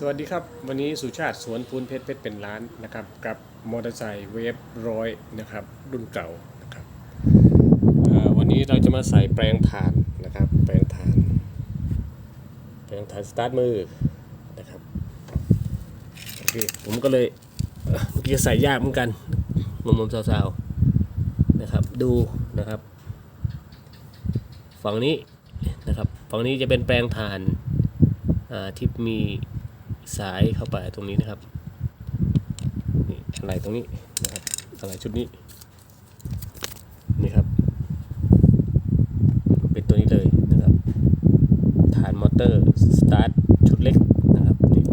สวัสดีครับ วันนี้สุชาติสวนปูนเพชรเพชรเป็นร้านนะครับ กับมอเตอร์ไซค์เวฟร้อยนะครับ รุ่นเก่านะครับวันนี้เราจะมาใส่แปลงถ่านนะครับ แปลงถ่าน แปลงถ่านสตาร์ทมือนะครับโอเคผมก็เลยเอ่อเมื่อกี้ใส่ยากเหมือนกันมมมๆสาวๆนะครับ ดูนะครับ ฝั่งนี้นะครับฝั่งนี้จะเป็นแปลงถ่านที่มี สายเข้าไปตรงนี้นะครับนี่อะไรตรงนี้นะครับอะไรชุดนี้นี่ครับ เป็นตัวนี้เลยนะครับ ฐานมอเตอร์สตาร์ทชุดเล็กนะครับนี่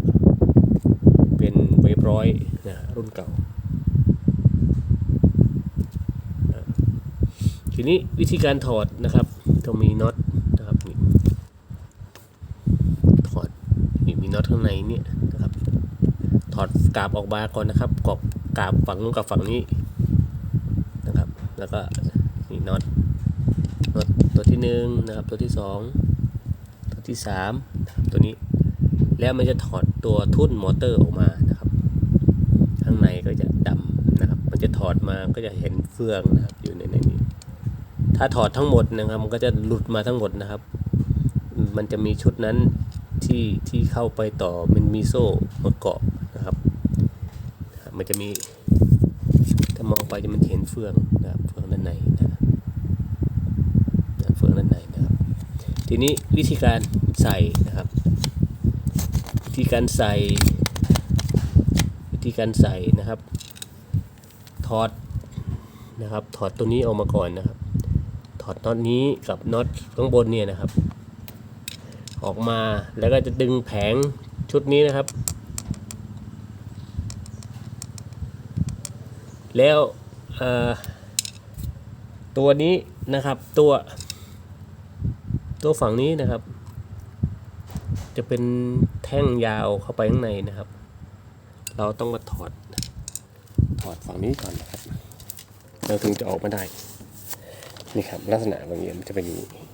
เป็นเวฟร้อยนะรุ่นเก่าอ่าทีนี้วิธีการถอดนะครับต้องมีน็อตนะครับนี่ ถอด น็อตข้างในนี่นะครับ ถอดกาบออกมาก่อนนะครับกอบกาบฝั่งนู้นกับฝั่งนี้นะครับ แล้วก็นี่น็อตน็อตตัวที่หนึ่งนะครับ ตัวที่สองตัวที่สามตัวนี้ แล้วมันจะถอดตัวทุ่นมอเตอร์ออกมานะครับ ข้างในก็จะดำนะครับ มันจะถอดมาก็จะเห็นเฟืองนะครับอยู่ในในนี้ ถ้าถอดทั้งหมดนะครับ มันก็จะหลุดมาทั้งหมดนะครับ มันจะมีชุดนั้น ที่ที่เข้าไปต่อมันมีโซ่มาเกาะนะครับ มันจะมีถ้ามองไปจะมันเห็นเฟืองนะครับเฟืองด้านในนะครับนะเฟืองด้านในนะครับ ทีนี้วิธีการใส่นะครับวิธีการใส่วิธีการใส่นะครับถอดนะครับถอดตัวนี้ออกมาก่อนนะครับ ถอดน็อตนี้กับน็อตข้างบนเนี่ยนะครับ ออกมาแล้วก็จะดึงแผงชุดนี้นะครับ แล้วตัวนี้นะครับตัว ตัวฝั่งนี้นะครับ จะเป็นแท่งยาวเข้าไปข้างในนะครับ เราต้องมาถอด ถอดฝั่งนี้ก่อนนะครับ เราถึงจะออกมาได้ นี่ครับลักษณะบางอย่างมันจะเป็นอย่างนี้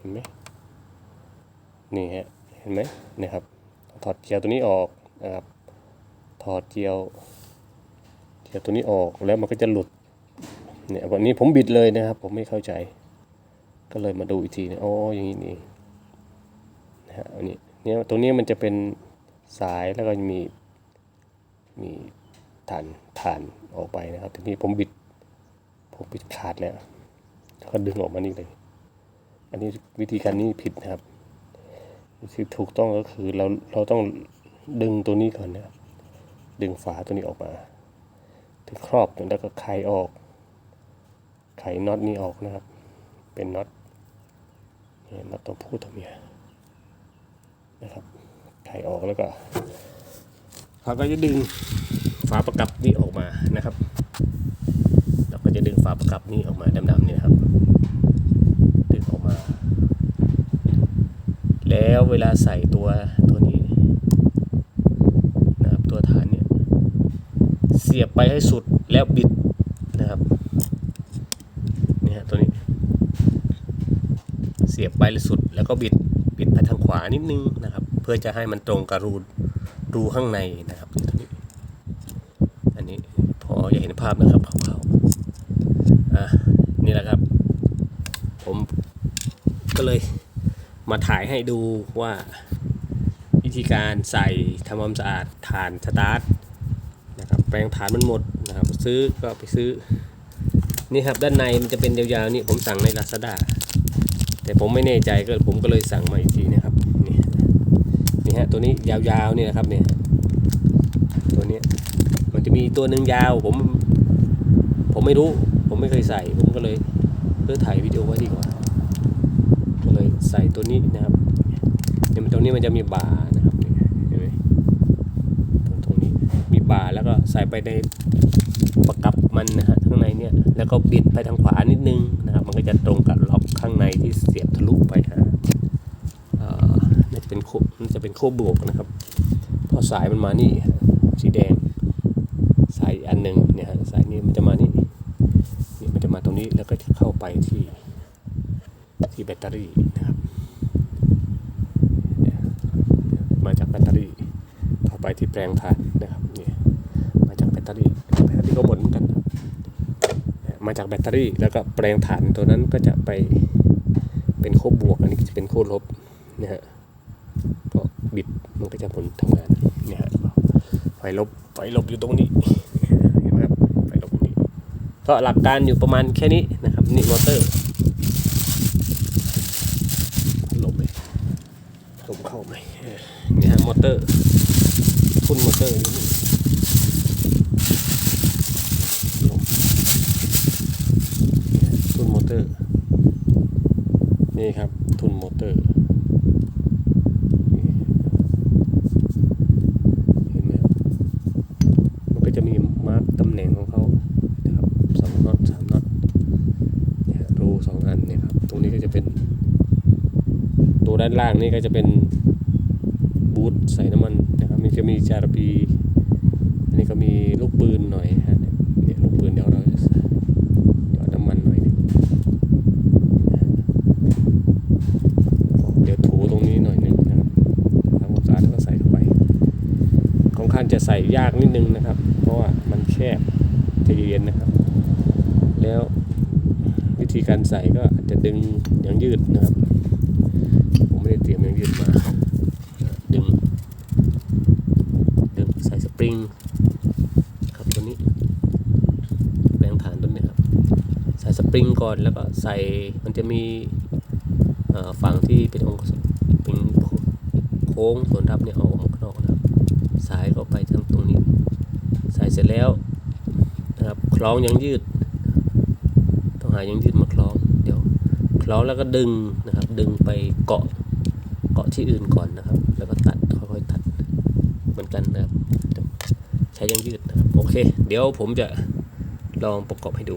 เห็นไหมนี่ฮะเห็นไหมนี่ครับ ถอดเจียวตัวนี้ออกนะครับ ถอดเจียวเจียวตัวนี้ออกแล้วมันก็จะหลุดเนี่ยวันนี้ผมบิดเลยนะครับ ผมไม่เข้าใจ ก็เลยมาดูอีกทีนะอ๋ออย่างนี้นี่นะฮะอันนี้เนี่ยตรงนี้มันจะเป็นสายแล้วก็มีมีฐานฐานออกไปนะครับทีนี้ผมบิด ผมบิดขาดแล้วก็ดึงออกมานี่เลย อันนี้วิธีการนี้ผิดนะครับที่ถูกต้องก็คือเราเราต้องดึงตัวนี้ก่อนนะครับดึงฝาตัวนี้ออกมาถึงครอบแล้วก็ไขออก ไขน็อตนี้ออกนะครับ เป็นน็อตเนี่ยน็อตตัวผู้ตัวเมียนะครับไขออกแล้วก็เราก็จะดึงฝาประกับนี้ออกมานะครับ เราก็จะดึงฝาประกับนี้ออกมาดำๆนี่ครับ ดึงออกมา แล้วเวลาใส่ตัวตัวนี้นะครับตัวฐานเนี่ยเสียบไปให้สุดแล้วบิดนะครับนี่ฮะตัวนี้ เสียบไปให้สุดแล้วก็บิดบิดไปทางขวานิดนึงนะครับ เพื่อจะให้มันตรงกับรูรูข้างในนะครับตัวนี้ อันนี้พอจะเห็นภาพนะครับคร่าวๆอะนี่แหละครับ ผมก็เลย มาถ่ายให้ดูว่าวิธีการใส่ทำความสะอาดฐานสตาร์ทนะครับแปลงฐานมันหมดนะครับซื้อก็ไปซื้อนี่ครับด้านในมันจะเป็นยาวๆนี่ผมสั่งใน Lazada แต่ผมไม่แน่ใจก็ผมก็เลยสั่งมาอีกทีนะครับนี่นี่ฮะตัวนี้ยาวๆนี่นะครับเนี่ยตัวนี้มันจะมีตัวหนึ่งยาวผมผมไม่รู้ ผมไม่เคยใส่ ผมก็เลยเพื่อถ่ายวิดีโอไว้ดีกว่า ใส่ตัวนี้นะครับเนี่ยมันตรงนี้มันจะมีบาร์นะครับเห็นไหมตรงตรงนี้มีบาร์แล้วก็ใส่ไปในประกับมันนะฮะข้างในเนี่ยแล้วก็บิดไปทางขวานิดนึงนะครับ มันก็จะตรงกับล็อกข้างในที่เสียบทะลุไปหาเอ่อน่าจะเป็นโคน่าจะเป็นโคบวกนะครับพราะสายมันมานี่สีแดงสายอันหนึ่งเนี่ยฮะสายนี้มันจะมานี่นี่มันจะมาตรงนี้แล้วก็เข้าไปที่ที่แบตเตอรี่นะครับเนี่ย มาจากแบตเตอรี่เข้าไปที่แปลงถ่านนะครับนี่มาจากแบตเตอรี่แบตเตอรี่ก็หมดเหมือนกัน มาจากแบตเตอรี่แล้วก็แปลงถ่านตัวนั้นก็จะไปเป็นโคบวก อันนี้จะเป็นโคลบนะฮะเพราะบิดมันก็จะหมุนทำงานเนี่ยฮะไฟลบไฟลบอยู่ตรงนี้เห็นไหมครับไฟลบตรงนี้ก็หลักการอยู่ประมาณแค่นี้นะครับนี่มอเตอร์ลมไหมลมเข้าไหมเออนี่ฮะมอ เตอร์ทุนมอเตอร์อยู่นี่ลมนี่ฮะทุนมอเตอร์ นี่ครับทุนมอเตอร์เห็นไหมมันก็จะมีมาร์กตำแหน่งของเขานะครับสองน็อตสามน็อตเนี่ยฮะรูสองอันเนี่ยครับ ตรงนี้ก็จะเป็นตัวด้านล่างนี่ก็จะเป็น บูทใส่น้ำมันนะครับมันจะมีจารบีอันนี้ก็มีลูกปืนหน่อยฮะเนี่ยลูกปืนเดี๋ยวเราจะหยอดน้ำมันหน่อยนึงเดี๋ยวถูตรงนี้หน่อยหนึงนะครับทำความสะอาดแล้วก็ใส่เข้าไปค่อนข้างจะใส่ยากนิดนึงนะครับ เพราะว่ามันแคบใจะเย็นนะครับ แล้ววิธีการใส่ก็อาจจะดึงอย่างยืดนะครับ ผมไม่ได้เตรียมอย่างยืดมา ดึง ดึงใส่สปริง ครับตัวนี้ แปลงฐานตัวนี้ครับ ใส่ส ปริงก่อนแล้วก็ใส่มันจะมีฝั่งที่เป็นองค์สปริงโค้งส่วนรับเนี่ยเอาออกมาข้างนอกนะครับ สายก็ไปทางตรงนี้ใส่เสร็จแล้วนะครับคล้องยังยืด ต้องหายังยืดมาคล้อง เดี๋ยวคล้องแล้วก็ดึงนะครับ ดึงไปเกาะเกาะที่อื่นก่อนนะครับ แล้วก็ตัดค่อยๆตัดเหมือนกันนะครับ ใช้ยังยืดนะครับโอเค เดี๋ยวผมจะลองประกอบให้ดู